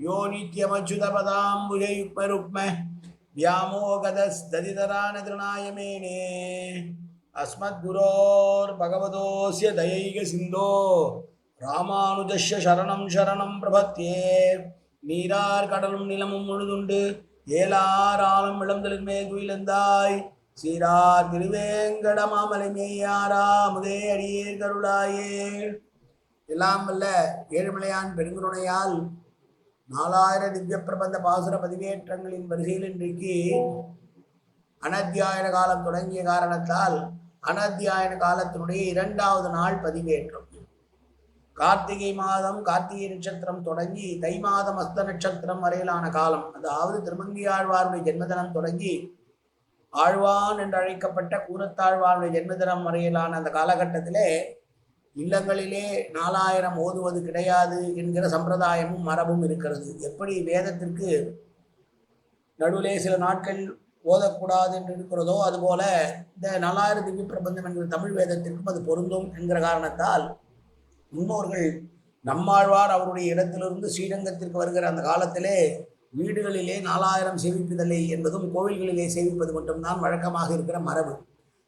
யோ நித்யமச்சுதபதாம்புஜயுக்மருக்ம வியாமோகதஸ்ததிதரானதிருநாயமேனே அஸ்மத்குரோர் பகவதோஸ்ய தயைக சிந்தோ ராமானுஜஸ்ய சரணம் சரணம் பிரபத்தியே நீரார் கடலும் நிலமும் முழுதுண்டு ஏலார் ஆளும் இளந்தலின் மேல் துயிலந்தாய் சீரார் திருவேங்கடமாமலை மேயாரா முதே அடியேர் கருளாயே எல்லாம் வல்ல ஏழுமலையான் பெருங்குருணையால் நாலாயிர திவ்ய பிரபந்த பாசுர பதிவேற்றங்களின் வரிசையில் இன்றைக்கு அனத்தியாயன காலம் தொடங்கிய காரணத்தால் அனத்தியாயன காலத்தினுடைய இரண்டாவது நாள் பதிவேற்றம். கார்த்திகை மாதம் கார்த்திகை நட்சத்திரம் தொடங்கி தை மாதம் அஸ்த நட்சத்திரம் வரையிலான காலம். அதாவது திருமங்கி ஆழ்வாருடைய ஜென்மதினம் தொடங்கி ஆழ்வான் என்று அழைக்கப்பட்ட கூரத்தாழ்வாருடைய ஜென்மதினம் வரையிலான அந்த காலகட்டத்திலே இல்லங்களிலே நாலாயிரம் ஓதுவது கிடையாது என்கிற சம்பிரதாயமும் மரபும் இருக்கிறது. எப்படி வேதத்திற்கு நடுவிலே சில நாட்கள் ஓதக்கூடாது என்று இருக்கிறதோ அதுபோல இந்த நாலாயிரம் திவ்ய பிரபந்தம் என்கிற தமிழ் வேதத்திற்கும் அது பொருந்தும் என்கிற காரணத்தால் முன்னோர்கள் நம்மாழ்வார் அவருடைய இடத்திலிருந்து ஸ்ரீரங்கத்திற்கு வருகிற அந்த காலத்திலே வீடுகளிலே நாலாயிரம் சேவிப்பதில்லை என்பதும் கோவில்களிலே சேவிப்பது மட்டும்தான் வழக்கமாக இருக்கிற மரபு.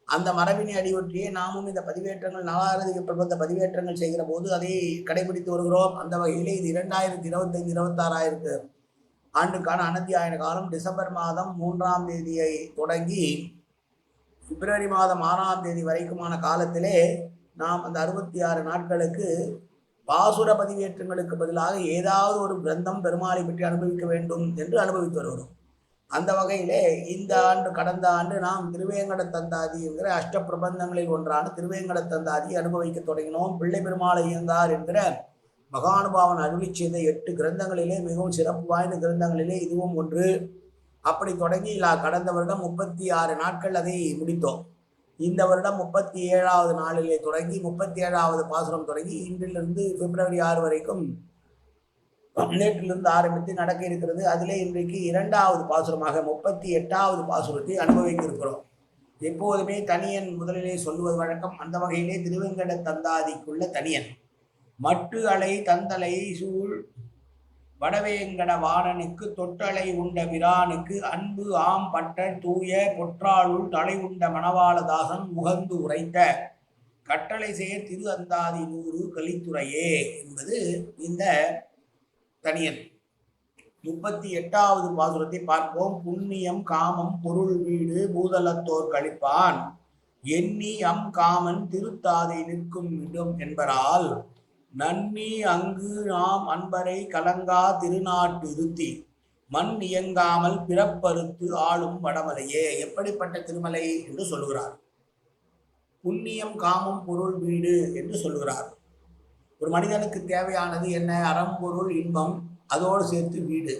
அந்த மரபினை அடியொற்றியே நாமும் இந்த பதிவேற்றங்கள் நாலாயிரத்துக்கு பிரபந்த பதிவேற்றங்கள் செய்கிற போது அதை கடைபிடித்து வருகிறோம். அந்த வகையிலே இது இரண்டாயிரத்தி இருபத்தைந்து இருபத்தாறாயிரத்து ஆண்டுக்கான அனத்தியாயன காலம். டிசம்பர் மாதம் மூன்றாம் தேதியை தொடங்கி பிப்ரவரி மாதம் ஆறாம் தேதி வரைக்குமான காலத்திலே நாம் அந்த அறுபத்தி ஆறு நாட்களுக்கு பாசுர பதிவேற்றங்களுக்கு பதிலாக ஏதாவது ஒரு கிரந்தம் பெருமாளை பற்றி அனுபவிக்க வேண்டும் என்று அனுபவித்து வருகிறோம். அந்த வகையிலே இந்த ஆண்டு கடந்த ஆண்டு நாம் திருவேங்கட தந்தாதி என்கிற அஷ்ட பிரபந்தங்களில் ஒன்றான திருவேங்கட தந்தாதி அனுபவிக்க தொடங்கினோம். பிள்ளை பெருமாளை இயங்கார் என்கிற மகானுபாவன் அருளி செய்த எட்டு கிரந்தங்களிலே மிகவும் சிறப்பு வாய்ந்த கிரந்தங்களிலே இதுவும் ஒன்று. அப்படி தொடங்கி கடந்த வருடம் முப்பத்தி ஆறு நாட்கள் அதை முடித்தோம். இந்த வருடம் முப்பத்தி ஏழாவது நாளிலே தொடங்கி முப்பத்தி ஏழாவது பாசுரம் தொடங்கி இன்றிலிருந்து பிப்ரவரி ஆறு வரைக்கும் நேற்றிலிருந்து ஆரம்பித்து நடக்க இருக்கிறது. அதிலே இன்றைக்கு இரண்டாவது பாசுரமாக முப்பத்தி எட்டாவது பாசுரத்தை அனுபவிக்க இருக்கிறோம் எப்போதுமே தனியன் முதலிலே சொல்லுவது வழக்கம். அந்த வகையிலே திருவெங்கட தந்தாதிக்குள்ள தனியன். மட்டு அலை தந்தலை சூழ் வடவேங்கட வாணனுக்கு தொட்டலை உண்ட பிரானுக்கு அன்பு ஆம் பட்ட தூய பொற்றாளுள் தலை உண்ட மணவாளதாசன் முகந்து உரைத்த கட்டளை செயர் திரு அந்தாதி நூறு கலித்துறையே என்பது இந்த தனியன். முப்பத்தி எட்டாவது பாசுரத்தை பார்ப்போம். புண்ணியம் காமம் பொருள் வீடு பூதலத்தோர் கழிப்பான். எண்ணி அம் காமன் திருத்தாதை நிற்கும் இடம் என்பரால் நன்னி அங்கு நாம் அன்பரை கலங்கா திருநாட்டு இருத்தி. மண் இயங்காமல் பிறப்பறுத்து ஆளும் வடமலையே. எப்படிப்பட்ட திருமலை என்று சொல்கிறார் புண்ணியம் காமம் பொருள் வீடு என்று சொல்கிறார் ஒரு மனிதனுக்கு தேவையானது என்ன? அறம்பொருள் இன்பம் அதோடு சேர்த்து வீடு.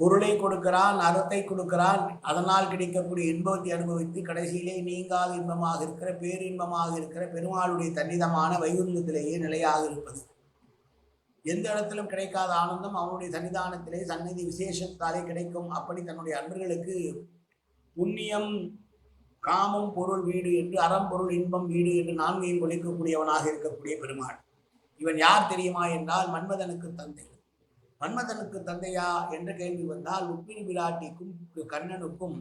பொருளை கொடுக்கிறான் அறத்தை கொடுக்கிறான் அதனால் கிடைக்கக்கூடிய இன்பத்தை அனுபவித்து கடைசியிலே நீங்காத இன்பமாக இருக்கிற பேரின்பமாக இருக்கிற பெருமாளுடைய தன்னிதமான வைகுந்தத்திலேயே நிலையாக இருப்பது. எந்த இடத்திலும் கிடைக்காத ஆனந்தம் அவனுடைய சன்னிதானத்திலே சந்நிதி விசேஷத்தாலே கிடைக்கும். அப்படி தன்னுடைய அன்பர்களுக்கு புண்ணியம் காமம் பொருள் வீடு என்று அறம்பொருள் இன்பம் வீடு என்று நான்கையும் ஒழிக்கக்கூடியவனாக இருக்கக்கூடிய பெருமாள். இவன் யார் தெரியுமா என்றால் மன்மதனுக்கு தந்தை. மன்மதனுக்கு தந்தையா என்ற கேள்வி வந்தால் ருக்மிணி விராட்டிக்கும் கண்ணனுக்கும்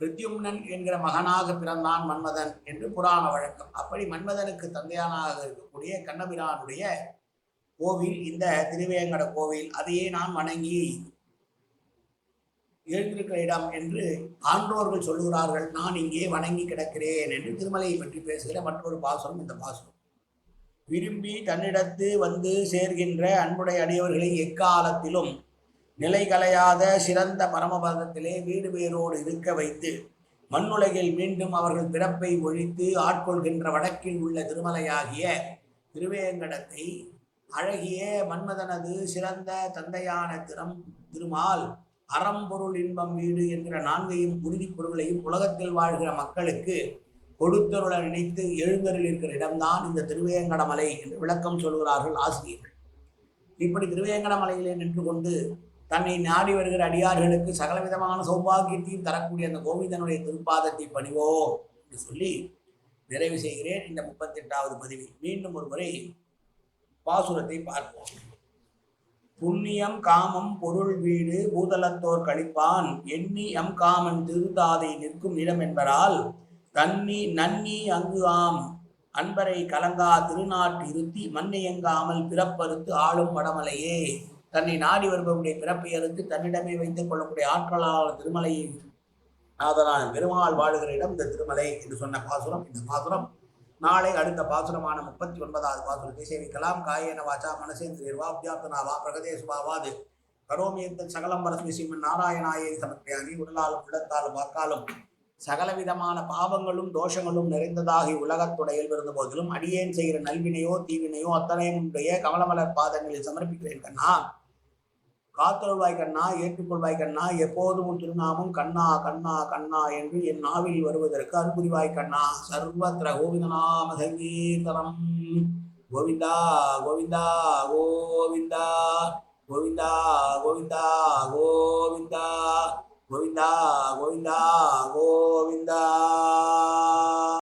பிரத்யும்னன் என்கிற மகனாக பிறந்தான் மன்மதன் என்று புராண வழக்கம். அப்படி மன்மதனுக்கு தந்தையானாக இருக்கக்கூடிய கண்ணபிரானுடைய கோவில் இந்த திருவேங்கட கோவில் அதையே நான் வணங்கி எழுந்திருக்கிற இடம் என்று ஆன்றோர்கள் சொல்லுகிறார்கள் நான் இங்கே வணங்கி கிடக்கிறேன் என்று திருமலையை பற்றி பேசுகிற மற்றொரு பாசுரம் இந்த பாசுரம். விரும்பி தன்னிடத்து வந்து சேர்கின்ற அன்புடைய அடியவர்களை எக்காலத்திலும் நிலை கலையாத சிறந்த பரமபதத்திலே வீடு பேரோடு இருக்க வைத்து மண்ணுலகில் மீண்டும் அவர்கள் பிறப்பை ஒழித்து ஆட்கொள்கின்ற வடக்கில் உள்ள திருமலையாகிய திருவேங்கடத்தை அழகிய மன்மதனது சிறந்த தந்தையான திறம் திருமால் அறம்பொருள் இன்பம் வீடு என்கிற நான்கையும் உறுதிப் பொருள்களையும் உலகத்தில் வாழ்கிற மக்களுக்கு கொடுத்தருள நினைத்து எழுந்தருள் இருக்கிற இடம்தான் இந்த திருவேங்கடமலை என்று விளக்கம் சொல்கிறார்கள் ஆசிரியர்கள். இப்படி திருவேங்கடமலையிலே நின்று கொண்டு தன்னை நாடி வருகிற அடியார்களுக்கு சகலவிதமான சௌபாகியத்தையும் தரக்கூடிய அந்த கோவிந்தனுடைய திருப்பாதத்தை பணிவோம் என்று சொல்லி நிறைவு செய்கிறேன். இந்த முப்பத்தெட்டாவது பதிவில் மீண்டும் ஒரு முறை பாசுரத்தை பார்ப்போம். புண்ணியம் காமம் பொருள் வீடு பூதலத்தோர் கழிப்பான். எண்ணி எம் காமன் திருதாதை நிற்கும் இடம் என்பதால் தன்னி நன்னி அங்கு ஆம். அன்பரை கலங்கா திருநாட்டு இருத்தி மண்ணியங்காமல் பிறப்பறுத்து ஆளும் வடமலையே. தன்னை நாடி வருபவருடைய பிறப்பை அறுத்து தன்னிடமே வைத்துக் கொள்ளக்கூடிய ஆட்களால் திருமலையை ஆதலான பெருமாள் வாழுகிற இடம் இந்த திருமலை என்று சொன்ன பாசுரம். இந்த பாசுரம் நாளை அடுத்த பாசுரமான முப்பத்தி ஒன்பதாவது பாசுரத்தை சேவிக்கலாம். காயேன வாச்சா மனசேந்திரியர்வா அபியாப்தனாவா பிரகதேசுவாவாது கரோமியந்த சகலம் பரஸ்மி நாராயணாயை சமர்ப்பியாமி உடலாலும் உள்ளத்தாலும் வாக்காலும் சகலவிதமான பாவங்களும் தோஷங்களும் நிறைந்ததாகி உலகத்துடையில் இருந்த போதிலும் அடியேன் செய்கிற நல்வினையோ தீவினையோ அத்தனையும் உடைய கமலமலர் பாதங்களில் சமர்ப்பிக்கிறேன் கண்ணா. காத்தருள்வாய் கண்ணா ஏற்றுக்கொள்வாய் கண்ணா எப்போதும் உன் திருநாமம் கண்ணா கண்ணா கண்ணா என்று என் நாவில் வருவதற்கு அன்புரிவாய் கண்ணா சர்வத்திர கோவிந்தநாம சங்கீர்த்தனம் கோவிந்தா கோவிந்தா கோவிந்தா கோவிந்தா கோவிந்தா கோவிந்தா கோவிந்தா கோவிந்தா கோவிந்தா.